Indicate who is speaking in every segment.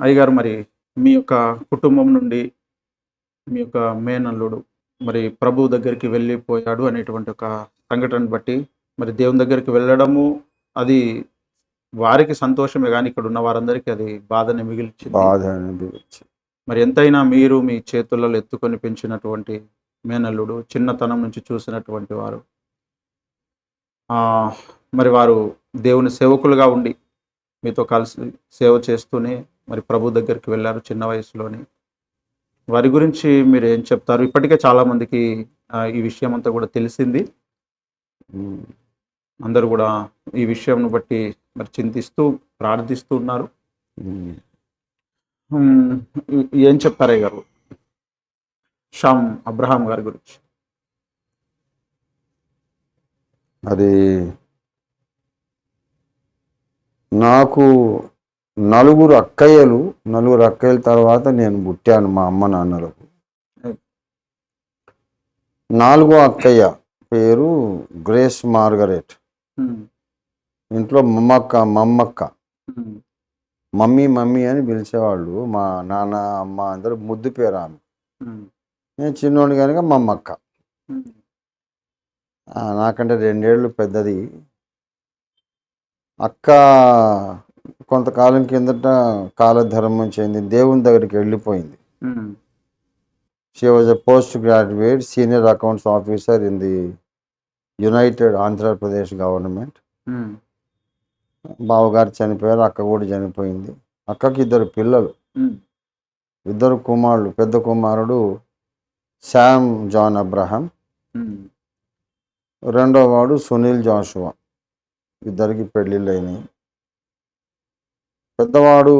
Speaker 1: అయ్యగారు మరి మీ యొక్క కుటుంబం నుండి మీ యొక్క మేనల్లుడు మరి ప్రభు దగ్గరికి వెళ్ళిపోయాడు అనేటువంటి ఒక సంఘటన బట్టి మరి దేవుని దగ్గరికి వెళ్ళడము అది వారికి సంతోషమే కానీ ఇక్కడ ఉన్న వారందరికీ అది బాధని మిగిల్చింది.
Speaker 2: బాధ
Speaker 1: మరి ఎంతైనా మీరు మీ చేతులలో ఎత్తుకొని పెంచినటువంటి మేనల్లుడు చిన్నతనం నుంచి చూసినటువంటి వారు మరి వారు దేవుని సేవకులుగా ఉండి మీతో కలిసి సేవ చేస్తూనే మరి ప్రభు దగ్గరికి వెళ్ళారు చిన్న వయసులోనే. వారి గురించి మీరు ఏం చెప్తారు? ఇప్పటికే చాలా మందికి ఆ, ఈ విషయం అంతా కూడా తెలిసింది. అందరూ కూడా ఈ విషయంను బట్టి మరి చింతిస్తూ ప్రార్థిస్తూ ఉన్నారు. ఏం చెప్తారే గారు షామ్ అబ్రహాం గారి గురించి.
Speaker 2: మరి నాకు నలుగురు అక్కయ్యలు నలుగురు అక్కయ్యల తర్వాత నేను పుట్టాను మా అమ్మ నాన్నలకు. నాలుగో అక్కయ్య పేరు గ్రేస్ మార్గరెట్. ఇంట్లో మమ్మక్క మమ్మక్క. మమ్మీ మమ్మీ అని పిలిచేవాళ్ళు. మా నాన్న అమ్మ అందరూ ముద్దు పేరు ఆమె. నేను చిన్నోడు కనుక మమ్మక్క. నాకంటే రెండేళ్ళు పెద్దది. అక్క కొంతకాలం కిందట కాలధర్మం చెంది దేవుని దగ్గరికి వెళ్ళిపోయింది. She was a postgraduate senior accounts officer in the united Andhra Pradesh government బావగారు చనిపోయారు అక్క కూడా చనిపోయింది. అక్కకి ఇద్దరు పిల్లలు.
Speaker 1: ఉమ్,
Speaker 2: ఇద్దరు కుమారుడు పెద్ద కుమారుడు శామ్ జాన్ అబ్రహాం.
Speaker 1: ఉమ్,
Speaker 2: రెండో వాడు సునీల్ జాషువా. ఇద్దరికి పెళ్ళిళ్ళు అయినాయి పెద్దవాడు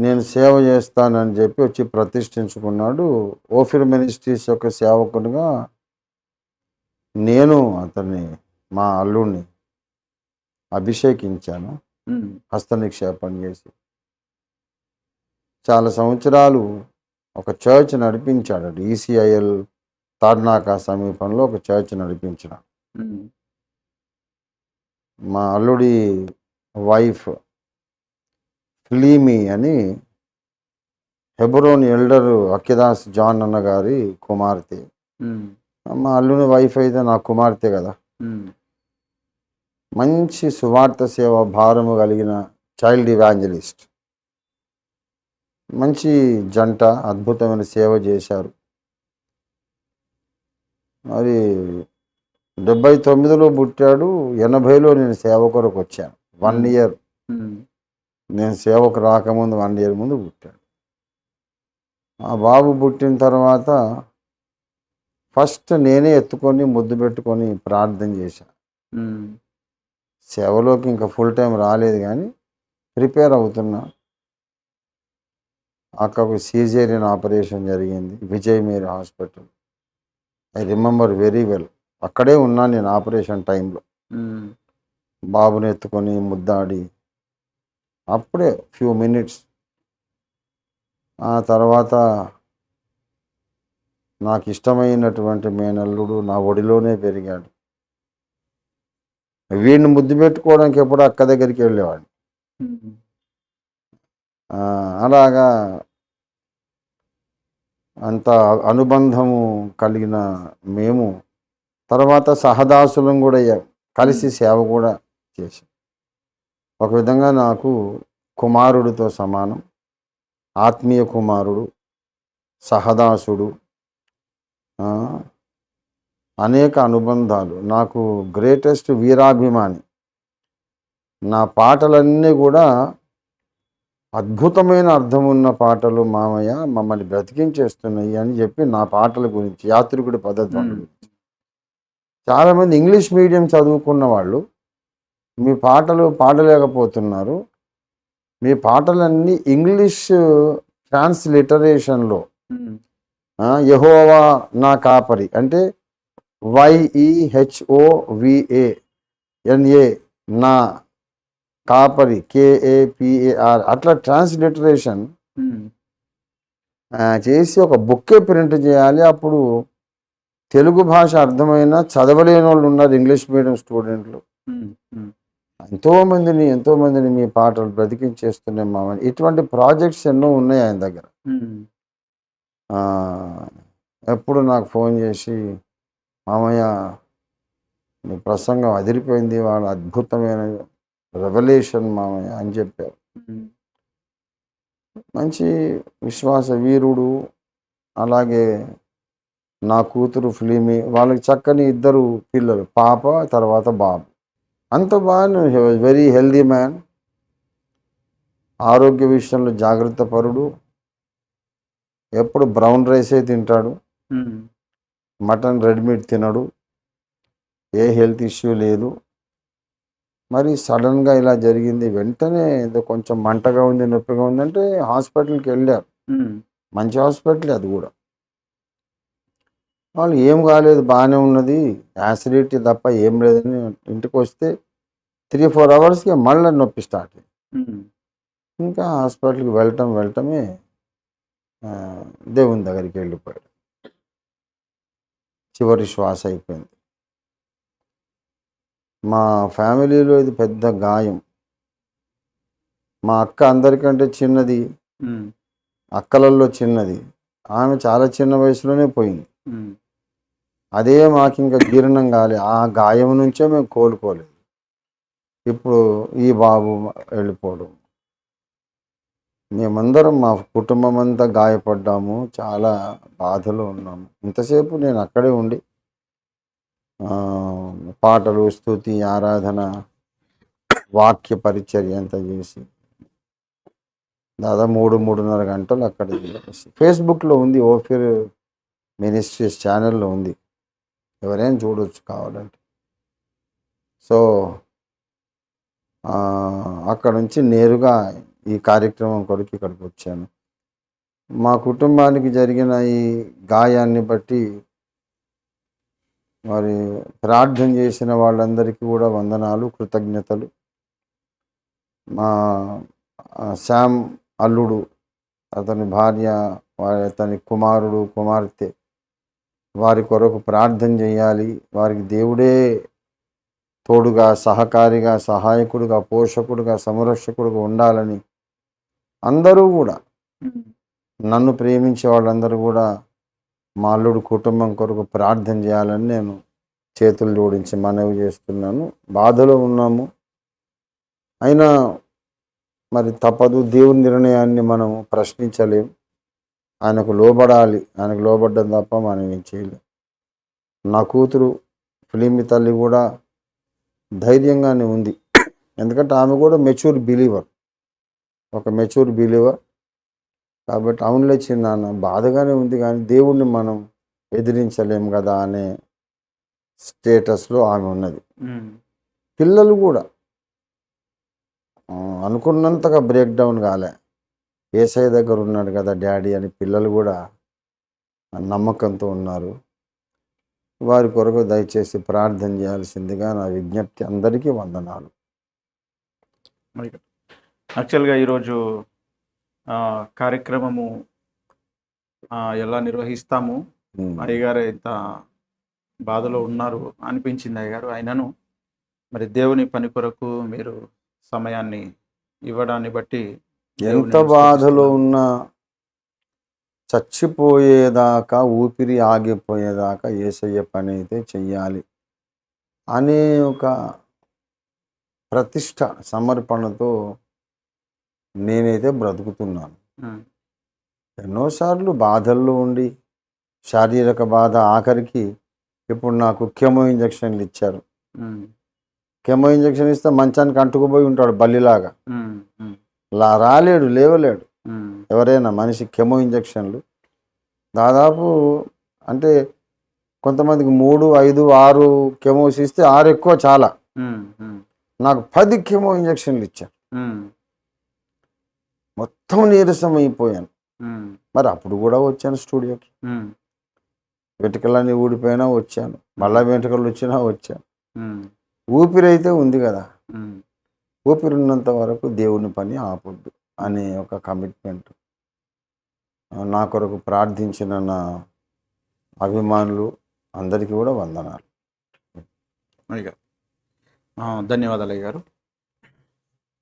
Speaker 2: నేను సేవ చేస్తానని చెప్పి వచ్చి ప్రతిష్ఠించుకున్నాడు. ఓఫిర్ మినిస్ట్రీస్ యొక్క సేవకునిగా నేను అతన్ని మా అల్లుడిని అభిషేకించాను
Speaker 1: ఉమ్,
Speaker 2: హస్త నిక్షేపం చేసి. చాలా సంవత్సరాలు ఒక చర్చ్ నడిపించాడు. ఈసీఐఎల్ తార్నాక సమీపంలో ఒక చర్చ్ నడిపించిన మా అల్లుడి వైఫ్ ఫిలీమి అని హెబ్రోన్ ఎల్డర్ అక్కిదాస్ జాన్ అన్న గారి కుమార్తె. మా అల్లుని వైఫ్ అయితే నా కుమార్తె కదా. మంచి సువార్త సేవ భారము కలిగిన చైల్డ్ ఇవాంజలిస్ట్. మంచి జంట అద్భుతమైన సేవ చేశారు. మరి డెబ్బై తొమ్మిదిలో పుట్టాడు ఎనభైలో నేను సేవ కొరకు వచ్చాను. వన్. ఇయర్. నేను సేవకు రాకముందు వన్ ఇయర్ ముందు పుట్టాడు ఆ బాబు పుట్టిన తర్వాత ఫస్ట్ నేనే ఎత్తుకొని ముద్దు పెట్టుకొని ప్రార్థన చేశాను
Speaker 1: ఉమ్,
Speaker 2: సేవలోకి ఇంకా ఫుల్ టైం రాలేదు కానీ ప్రిపేర్ అవుతున్నా. అక్కకు సీజేరియన్ ఆపరేషన్ జరిగింది Vijay Mary hospital. I remember very well. అక్కడే ఉన్నా నేను ఆపరేషన్ టైంలో. బాబుని ఎత్తుకొని ముద్దాడి. అప్పుడే ఫ్యూ మినిట్స్. ఆ తర్వాత నాకు ఇష్టమైనటువంటి మేనల్లుడు నా ఒడిలోనే పెరిగాడు. వీడిని ముద్దు పెట్టుకోవడానికి ఎప్పుడు అక్క దగ్గరికి వెళ్ళేవాడిని. అలాగా అంత అనుబంధము కలిగిన మేము. తర్వాత సహదాసులం కూడా అయ్యాం. కలిసి సేవ కూడా చేశాం ఒక విధంగా నాకు కుమారుడితో సమానం ఆత్మీయ కుమారుడు సహదాసుడు అనేక అనుబంధాలు. నాకు గ్రేటెస్ట్ వీరాభిమాని. నా పాటలన్నీ కూడా అద్భుతమైన అర్థం ఉన్న పాటలు మామయ్య మమ్మల్ని బ్రతికించేస్తున్నాయి అని చెప్పి నా పాటల గురించి యాత్రికుడి పద్ధతి. గురించి. చాలామంది ఇంగ్లీష్ మీడియం చదువుకున్న వాళ్ళు మీ పాటలు పాడలేకపోతున్నారు. మీ పాటలన్నీ ఇంగ్లీష్ ట్రాన్స్లిటరేషన్లో. యహోవా నా కాపరి. అంటే వైఈహెచ్ఓవిఏ ఎన్ఏ నా కాపరి కేఏపిఏఆర్ అట్లా ట్రాన్స్లిటరేషన్. చేసి ఒక బుక్కే ప్రింట్ చేయాలి. అప్పుడు తెలుగు భాష అర్థమైన చదవలేని వాళ్ళు ఉన్నారు ఇంగ్లీష్ మీడియం స్టూడెంట్లు.
Speaker 1: ఉమ్, ఉమ్,
Speaker 2: ఎంతో మందిని ఎంతో మందిని మీ పాటలు బ్రతికించేస్తున్నాయి మామ ఇటువంటి ప్రాజెక్ట్స్ ఎన్నో ఉన్నాయి ఆయన దగ్గర. ఎప్పుడు నాకు ఫోన్ చేసి మామయ్య నీ ప్రసంగం అదిరిపోయింది వాళ్ళ అద్భుతమైన రెవల్యూషన్ మామయ్య అని చెప్పారు. మంచి విశ్వాస వీరుడు అలాగే నా కూతురు ఫిలిమి వాళ్ళకి చక్కని ఇద్దరు పిల్లలు పాప తర్వాత బాబు. అంత బాగా వెరీ హెల్దీ మ్యాన్. ఆరోగ్య విషయంలో జాగ్రత్త పరుడు. ఎప్పుడు బ్రౌన్ రైసే తింటాడు.
Speaker 1: ఉమ్,
Speaker 2: మటన్ రెడ్ మీట్ తినడు. ఏ హెల్త్ ఇష్యూ లేదు. మరి సడన్గా ఇలా జరిగింది. వెంటనే ఏదో కొంచెం మంటగా ఉంది నొప్పిగా ఉందంటే హాస్పిటల్కి వెళ్ళారు. మంచి హాస్పిటల్ అది కూడా. వాళ్ళు ఏం కాలేదు బాగానే ఉన్నది. యాసిడిటీ తప్ప ఏం లేదని ఇంటికి వస్తే త్రీ ఫోర్ అవర్స్కి మళ్ళీ నొప్పి స్టార్ట్ ఇంకా హాస్పిటల్కి వెళ్ళటం వెళ్ళటమే దేవుని దగ్గరికి వెళ్ళిపోయాడు. చివరి శ్వాస అయిపోయింది. మా ఫ్యామిలీలో ఇది పెద్ద గాయం. మా అక్క అందరికంటే చిన్నది.
Speaker 1: ఉమ్,
Speaker 2: అక్కలలో చిన్నది. ఆమె చాలా చిన్న వయసులోనే పోయింది. అదే మాకు ఇంకా జీర్ణం కాలే. ఆ గాయం నుంచే మేము కోలుకోలేదు. ఇప్పుడు ఈ బాబు వెళ్ళిపోవడం. మేమందరం మా కుటుంబం అంతా గాయపడ్డాము. చాలా బాధలో ఉన్నాము ఇంతసేపు నేను అక్కడే ఉండి పాటలు స్థుతి ఆరాధన వాక్య పరిచర్య అంతా చేసి దాదాపు మూడు మూడున్నర గంటలు అక్కడ చేసి ఫేస్బుక్లో ఉంది ఓఫిర్ మినిస్ట్రీస్ ఛానల్లో ఉంది. ఎవరైనా చూడొచ్చు కావాలంటే. సో అక్కడ నుంచి నేరుగా ఈ కార్యక్రమం కొరకు ఇక్కడికి వచ్చాను. మా కుటుంబానికి జరిగిన ఈ గాయాన్ని బట్టి మరి ప్రార్థన చేసిన వాళ్ళందరికీ కూడా వందనాలు కృతజ్ఞతలు. మా ఆ, శామ్ అల్లుడు అతని భార్య అతని కుమారుడు కుమార్తె వారి కొరకు ప్రార్థన చేయాలి. వారికి దేవుడే తోడుగా సహకారిగా సహాయకుడిగా పోషకుడిగా సంరక్షకుడిగా ఉండాలని అందరూ కూడా నన్ను ప్రేమించే వాళ్ళందరూ కూడా మా అల్లుడు కుటుంబం కొరకు ప్రార్థన చేయాలని నేను చేతులు జోడించి మనవి చేస్తున్నాను. బాధలో ఉన్నాము. అయినా మరి తప్పదు. దేవుని నిర్ణయాన్ని మనం ప్రశ్నించలేం. ఆయనకు లోబడాలి ఆయనకు లోబడ్డం తప్ప మనం ఏం చేయలేం. నా కూతురు ఫిలిమి తల్లి కూడా ధైర్యంగానే ఉంది. ఎందుకంటే ఆమె కూడా మెచ్యూర్ బిలీవర్. ఒక మెచ్యూర్ బిలీవర్. కాబట్టి అవునులే చిన్నాన్న బాధగానే ఉంది కానీ దేవుణ్ణి మనం ఎదిరించలేం కదా అనే స్టేటస్లో ఆమె ఉన్నది. పిల్లలు కూడా. అనుకున్నంతగా బ్రేక్ డౌన్ కాలే. ఏసఐ దగ్గర ఉన్నాడు కదా డాడీ అని పిల్లలు కూడా నమ్మకంతో ఉన్నారు. వారి కొరకు దయచేసి ప్రార్థన చేయాల్సిందిగా నా విజ్ఞప్తి అందరికీ వందనాలు.
Speaker 1: యాక్చువల్గా ఈరోజు కార్యక్రమము ఎలా నిర్వహిస్తాము. అయ్యగారు ఇంత బాధలో ఉన్నారు అనిపించింది అయ్యగారు. అయినను మరి దేవుని పని కొరకు మీరు సమయాన్ని ఇవ్వడాన్ని బట్టి
Speaker 2: ఎంత బాధలో. ఉన్నా చచ్చిపోయేదాకా ఊపిరి ఆగిపోయేదాకా ఏసయ్య పని అయితే చెయ్యాలి. అనే ఒక ప్రతిష్ట సమర్పణతో నేనైతే బ్రతుకుతున్నాను. ఎన్నోసార్లు బాధల్లో ఉండి శారీరక బాధ ఆఖరికి ఇప్పుడు నాకు కెమో ఇంజక్షన్లు ఇచ్చారు. కెమో ఇంజక్షన్ ఇస్తే మంచానికి అంటుకుపోయి ఉంటాడు బల్లిలాగా. రాలేడు లేవలేడు. ఎవరైనా మనిషి కెమో ఇంజక్షన్లు. దాదాపు అంటే కొంతమందికి మూడు ఐదు ఆరు కెమోస్ ఇస్తే ఆరు ఎక్కువ చాలా. నాకు పది కెమో ఇంజక్షన్లు ఇచ్చారు.
Speaker 1: ఉమ్,
Speaker 2: మొత్తం నీరసం అయిపోయాను. మరి అప్పుడు కూడా వచ్చాను స్టూడియోకి.
Speaker 1: ఉమ్,
Speaker 2: వెంట్రుకలన్నీ ఊడిపోయినా వచ్చాను. మళ్ళా వెంట్రుకలు వచ్చినా వచ్చాను. ఊపిరి అయితే ఉంది కదా. ఊపిరి ఉన్నంత వరకు దేవుని పని ఆపొద్దు అనే ఒక కమిట్మెంట్ నా కొరకు ప్రార్థించిన నా అభిమానులు అందరికీ కూడా వందనాలు.
Speaker 1: అయ్యగారు. ధన్యవాదాలు అయ్యగారు.